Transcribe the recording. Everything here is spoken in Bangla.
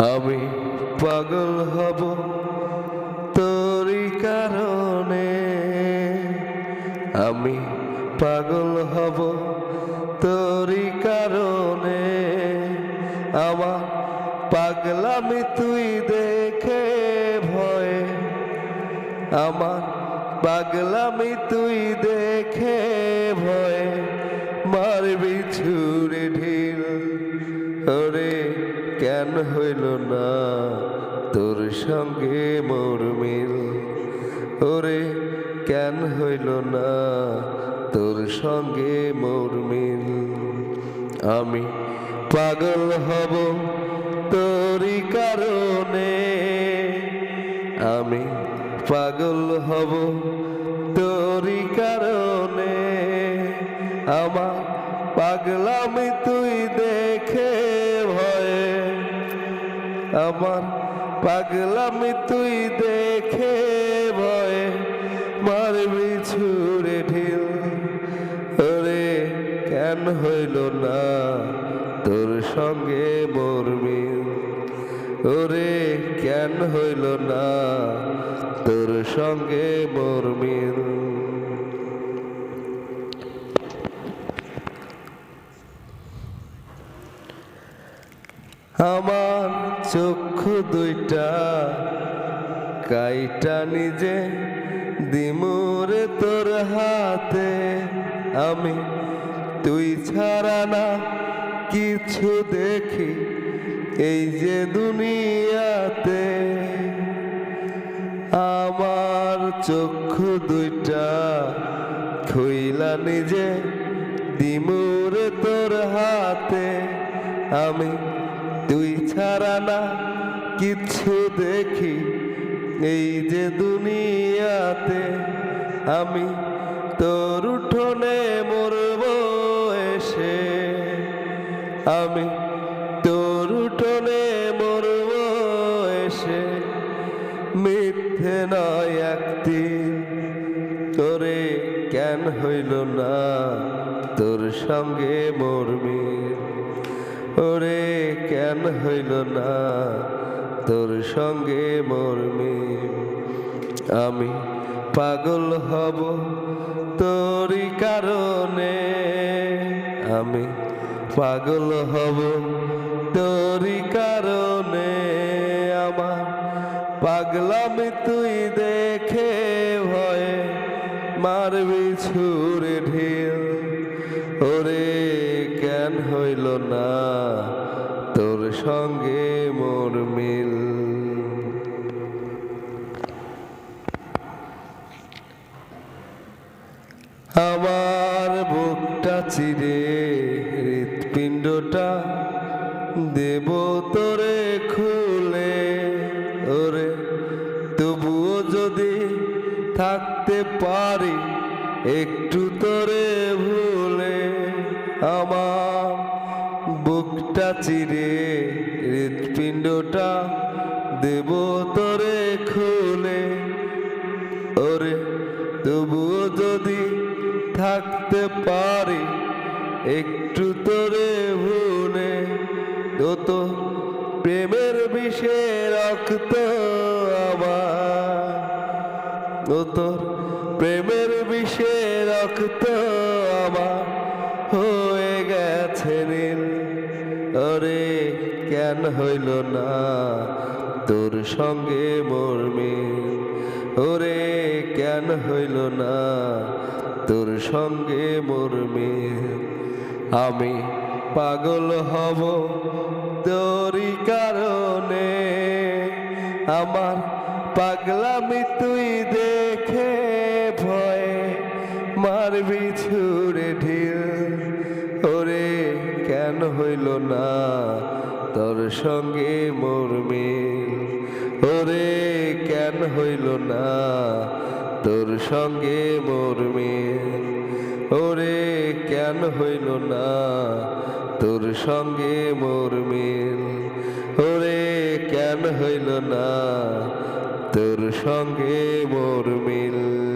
আমি পাগল হব তোরই কারণে। আমি পাগল হব তোরই কারণে। আমার পাগলামি তুই দেখে ভয়ে। আমার পাগলামি তুই দেখে ভয়ে। মারবি ছুরে ঢিল, ওরে কেন হইল না? তোর সঙ্গে মোর মিল। ওরে, কেন হইল না? তোর সঙ্গে মোর মিল। আমি পাগল হব তোরই কারণে। আমি পাগল হব তোরই কারণে। আমার পাগলামি তুই আমার পাগলামি তুই দেখে ভয়ে মারবি ছুড়ে ঢিল। ওরে কেন হইল না তোর সঙ্গে মোর মিল? ওরে কেন হইল না তোর সঙ্গে মোর মিল? আমার চক্ষু দুইটা, কাইটা নিজে দিমুরে তোর হাতে। আমি তুই ছাড়া না, কিছু দেখি এই যে দুনিয়াতে। আমার চক্ষু দুইটা, খুইলা নিজে দিমুরে তোর হাতে। আমি তুই ছাড়া না কিছু দেখি। এই যে দুনিয়াতে আমি তোর উঠোনে মরব এসে। আমি তোর উঠোনে মরব এসে। মিথ্যে নয় একটি। তোরে কেন হইল না? তোর সঙ্গে মরমি কেন হইল না। তোর সঙ্গে মরমি আমি পাগল হব তোরই কারণে। আমি পাগল হব তোরই কারণে। আমার পাগলামি তুই দেখে ভয়ে মারবি ছুরে ঢিল। ওরে কেন হইল না। সঙ্গে মোর মিল। আমার বুকটা চিরে হৃৎপিণ্ডটা দেব তোরে খুলে। ওরে, তবুও যদি থাকতে পারি, একটু তোরে ভুলে। আমার বুকটা চিরে হৃৎপিণ্ডটা দেব তোরে খুলে। ওরে, তবুও যদি থাকতে পারি, একটু তোরে ভুলে। ও তো প্রেমের বিষে রক্ত আমার। ও তোর প্রেমের বিষে রক্ত আমার হয়ে গেছে ওরে কেন হইল না। তোর সঙ্গে মোর মিল। ওরে কেন হইল না। তোর সঙ্গে মোর মিল। আমি পাগল হব তোরই কারণে। আমার পাগলামি তুই দেখে ভয়ে মারবি ছুড়ে। হইল না, তোর সঙ্গে মোর মিল। ওরে, কেন হইল না, তোর সঙ্গে মোর মিল। ওরে, কেন হইল না, তোর সঙ্গে মোর মিল। ওরে, কেন হইল না, তোর সঙ্গে মোর মিল।